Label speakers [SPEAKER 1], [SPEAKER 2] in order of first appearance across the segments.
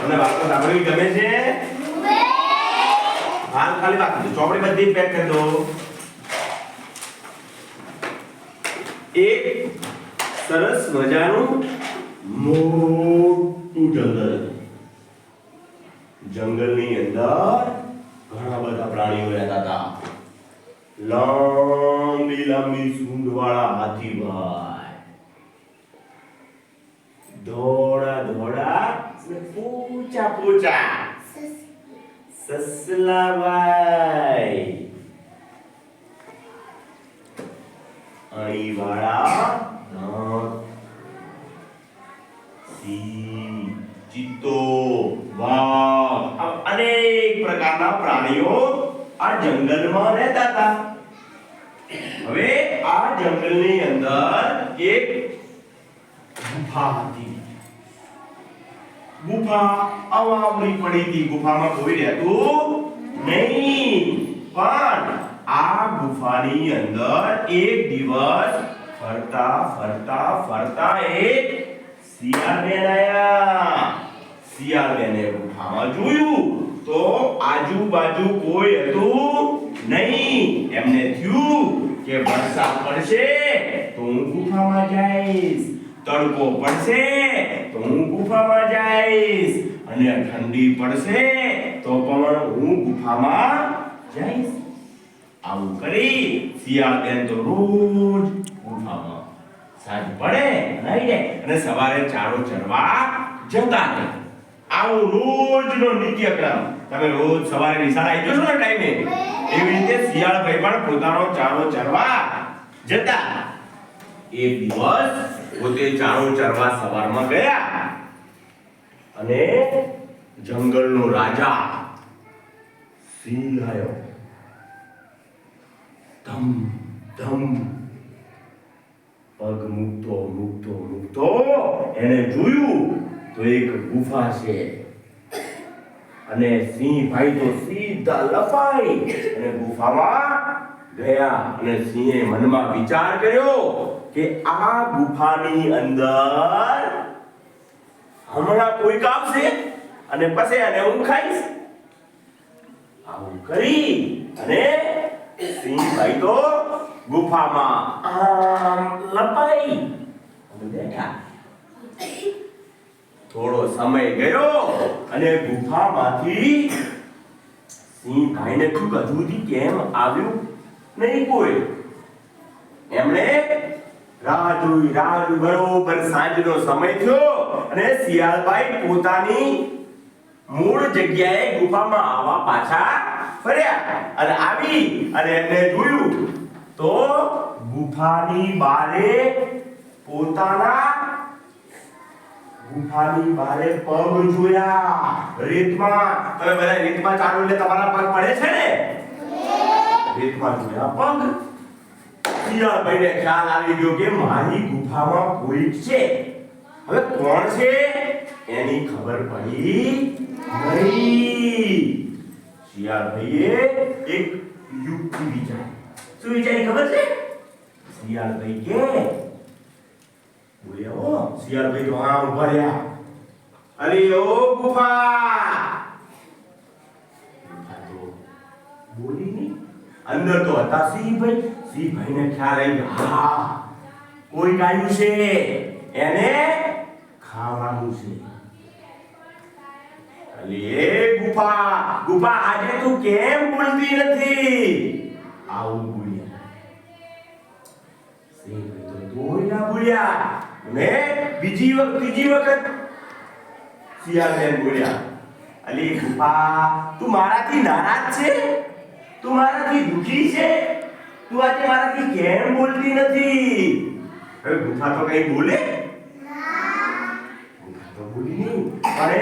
[SPEAKER 1] તમને વાતો સાંભળવી ગમે છે? હાલ ખાલી વાત ચોપડી બધી પેક કરી દો. એક સરસ મજાનું મોટું જંગલ. જંગલની અંદર ઘણા બધા પ્રાણીઓ રહેતા હતા. લાંબી લાંબી સૂંઢવાળા હાથીભાઈ ધોળા ધોળા અને પૂચા પૂચા સસલાભાઈ અણીવાળા દાંત સિંહ ચિત્તો વાઘ આમ અનેક પ્રકારના પ્રાણીઓ આ જંગલમાં રહેતા હતા હવે આ જંગલની અંદર એક ગુફા હતી ગુફા અવાવડી પડી હતી ગુફામાં કોઈ રહેતું નહીં. પણ આ ગુફાની અંદર એક દિવસ ફરતા ફરતા ફરતા એક શિયાળબેન આયા શિયાળબેને ગુફામાં જોયું તો આજુબાજુ કોઈ હતું નહીં. એમને થયું કે વરસાદ પડશે તો હું ગુફામાં જઈશ. તડકો પડશે તો હું ગુફામાં જઈશ અને ઠંડી પડશે તો પણ હું ગુફામાં જઈશ. આવું કરી શિયાળબેન તો રોજ ગુફામાં. સાંજ પડે અને જાય અને સવારે ચારો ચરવા જતા રહે. આવું રોજનો નિત્યક્રમ તમે રોજ સવારે નિશાળા આવી જશો ને ટાઈમે એવી રીતે શિયાળભાઈ પણ પોતાનો ચારો ચરવા જતા એક દિવસ પોતે ચારો ચરવા સવારમાં ગયા અને જંગલનો રાજા સિંહ આવ્યો ધમ ધમ. પગ મૂકતો મૂકતો મૂકતો, એને જોયું તો એક ગુફા છે. અને સિંહ ભાઈ તો સીધા લપાઈ અને ગુફામાં ગયા અને સિંહે મનમાં વિચાર કર્યો કે આ ગુફાની અંદર હમણાં કોઈક આવશે અને પછી એને હું ખાઈશ. આવું કરી અને સિંહ ભાઈ તો ગુફામાં આમ લપાઈ બેઠા. થોડો સમય ગયો અને ગુફામાંથી સિંહ ભાઈને તું હજુ કેમ આવ્યું? નહીં કોઈ. એમણે રાહ જોઈ રાહ જોઈ બરોબર સાંજનો સમય થયો અને શિયાળભાઈ પોતાની મૂળ જગ્યાએ ગુફામાં આવવા પાછા ફર્યા. અને આવી અને એમને જોયું તો ગુફાની બારે પોતાના ગુફાની બારે પગ જોયા. રેતમાં. તમે બધા રેતમાં ચાલો એટલે તમારા પગ પડે છે ને? રેતમાં જોયા પગ શિયાળભાઈને ખ્યાલ આવી ગયો કે મારી ગુફામાં કોઈ છે? હવે કોણ છે? એની ખબર પડી નહીં. શિયાળભાઈએ એક યુક્તિ વિચારી. શું વિચારી ખબર છે? શિયાળભાઈ કે બોલ્યા શિયાળ શિયાળભાઈ તો આ ઊભા રહ્યા અરે ઓ ગુફા તો બોલી નહીં અંદર તો હતા સિંહભાઈ સિંહભાઈને ખ્યાલ આવી હા, કોઈ આવ્યું છે? એને ખાવાનું છે. અલી ગુફા ગુફા, આજે તું કેમ બોલતી નથી? આવું બોલ્યા. સિંહભાઈ તો કોઈ ના બોલ્યા અને બીજી વખત ત્રીજી વખત શિયાળબેન બોલ્યા. અલી ગુફા, તું મારાથી નારાજ છે? તું મારાથી દુખી છે? તું આજે મારાથી કેમ બોલતી નથી? હવે ગુફા તો કઈ બોલે? ગુફા તો બોલી નહીં. અને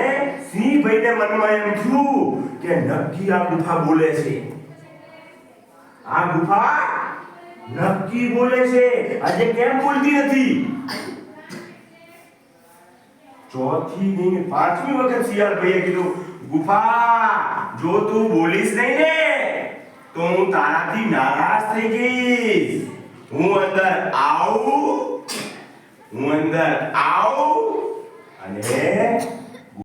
[SPEAKER 1] સિંહ ભાઈને મનમાં એમ થયું કે નક્કી આ ગુફા બોલે છે. આ ગુફા નક્કી બોલે છે. આજે કેમ બોલતી નથી? ચોથી નહીં, પાંચમી વખત શિયાળ ભાઈએ કીધું ગુફા જો તું બોલીશ નહીં ને તો હું તારાથી નારાજ થઈ જઈશ હું અંદર આવું હું અંદર આવું અને